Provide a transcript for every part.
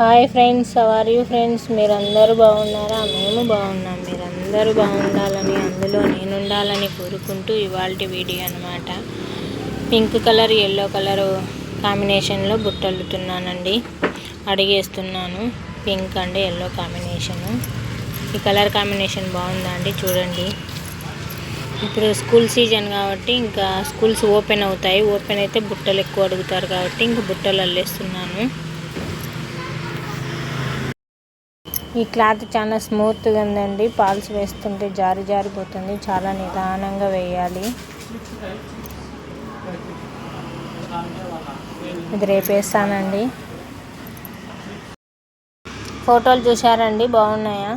Hi friends are you friends మీరందరూ బాగున్నారా? మేము బాగున్నాం. మీరందరూ బాగుండాలని అందులో నేను ఉండాలని కోరుకుంటూ ఇవాళ వీడియో అనమాట పింక్ కలర్ ఎల్లో కలర్ కాంబినేషన్లో బుట్టలుతున్నానండి. అడిగేస్తున్నాను పింక్ అండ్ ఎల్లో కాంబినేషను. ఈ కలర్ కాంబినేషన్ బాగుందా అండి? చూడండి. ఇప్పుడు స్కూల్ సీజన్ కాబట్టి ఇంకా స్కూల్స్ ఓపెన్ అవుతాయి. ఓపెన్ అయితే బుట్టలు ఎక్కువ అడుగుతారు కాబట్టి ఇంక బుట్టలు అల్లేస్తున్నాను. ఈ క్లాత్ చాలా స్మూత్గా ఉందండి. పాల్స్ వేస్తుంటే జారి జారిపోతుంది. చాలా నిదానంగా వేయాలి. ఇది రేపు వేస్తానండి. ఫోటోలు చూశారండి? బాగున్నాయా?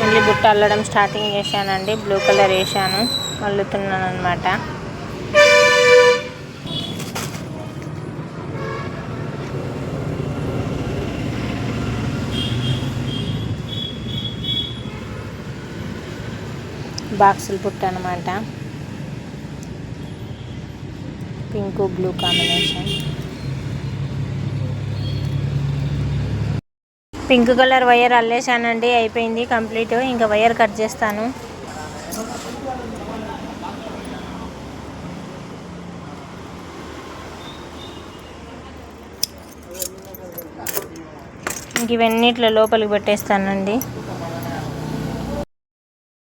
మళ్ళీ బుట్ట అల్లడం స్టార్టింగ్ చేశానండి. బ్లూ కలర్ వేసాను అల్లుతున్నాను అనమాట బాక్సులు పుట్ట అనమాట pink blue combination. Pink colour wire అల్లేసానండి అయిపోయింది కంప్లీట్. ఇంకా వైర్ కట్ చేస్తాను. ఇంక ఇవన్నీ ఇట్లా లోపలికి పెట్టేస్తానండి.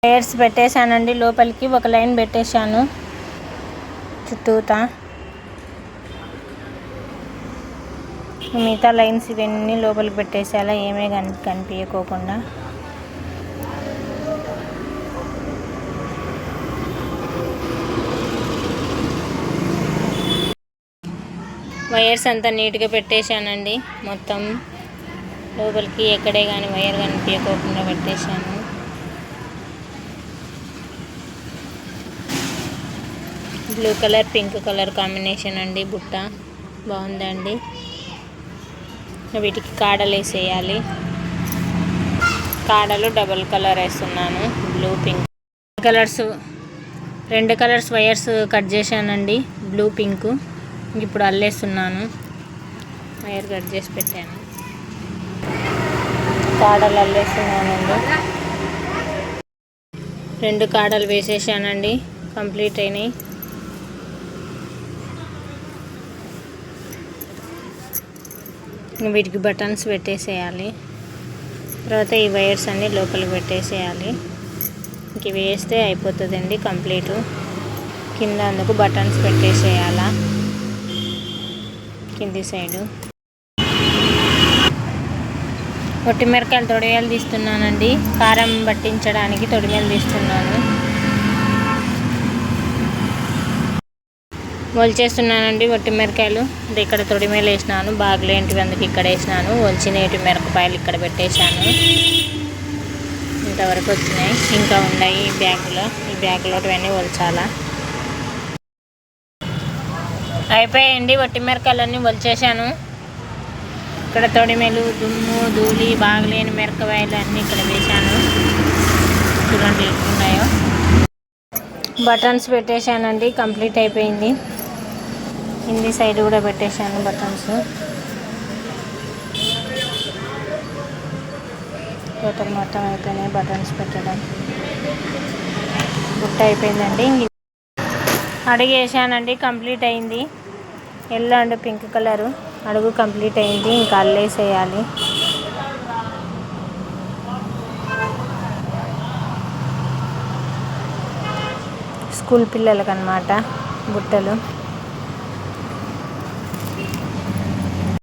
లేయర్స్ పెట్టేశానండి లోపలికి ఒక లైన్ పెట్టేశాను. చుట్టూతా. మిగతా లైన్స్ ఇవన్నీ లోపలికి పెట్టేసేలా ఏమీ కని కనిపించకోకుండా వైర్స్ అంతా నీట్గా పెట్టేశానండి మొత్తం. లోపలికి ఎక్కడే కానీ వైర్ కనిపించకోకుండా పెట్టేశాను. Blue colour pink colour combination అండి బుట్ట. బాగుందండి. వీటికి కాడలు వేసేయాలి. కాడలు డబల్ కలర్ వేస్తున్నాను బ్లూ పింక్. కలర్స్ రెండు కలర్స్ వైర్స్ కట్ చేశానండి బ్లూ పింక్. ఇప్పుడు అల్లేస్తున్నాను. వైర్ కట్ చేసి పెట్టాను. కాడలు అల్లేస్తున్నానండి. రెండు కాడలు వేసేసానండి కంప్లీట్ అయినాయి. వీటికి బటన్స్ పెట్టేసేయాలి. తర్వాత ఈ వైర్స్ అన్నీ లోపలికి పెట్టేసేయాలి. ఇంక ఇవి వేస్తే అయిపోతుందండి కంప్లీట్. కింద అందుకు బటన్స్ పెట్టేసేయాలా. కింది సైడు. మిరకాయలు తొడియాలు తీస్తున్నానండి. కారం పట్టించడానికి తొడిమేలు తీస్తున్నాను. చేస్తున్నానండి వట్టి మిరకాయలు. ఇక్కడ తొడిమేలు వేసినాను. బాగలేంటివి అందుకు ఇక్కడ వేసినాను. ఒలిచినేటి మిరపకాయలు ఇక్కడ పెట్టేశాను. ఇంతవరకు వచ్చినాయి. ఇంకా ఉన్నాయి ఈ బ్యాగులో. ఈ బ్యాగులో ఇవన్నీ ఒలిచాలా. అయిపోయాయండి వట్టి మిరకాయలన్నీ ఒలిచేసాను ఇక్కడ తొడిమేలు దుమ్ము ధూళి బాగలేని మిరపకాయలు అన్నీ ఇక్కడ వేశాను. చూడండి ఉన్నాయో బటన్స్ పెట్టేశానండి. కంప్లీట్ అయిపోయింది. కింది సైడ్ కూడా పెట్టేశాను బటన్స్. టోటల్ మొత్తం అయిపోయినాయి బటన్స్ పెట్టడం. బుట్ట అయిపోయిందండి. అడిగేసానండి కంప్లీట్ అయింది. Yellow and pink colour. అడుగు కంప్లీట్ అయింది ఇంకా అల్లేసేయాలి. స్కూల్ పిల్లలకి అనమాట బుట్టలు.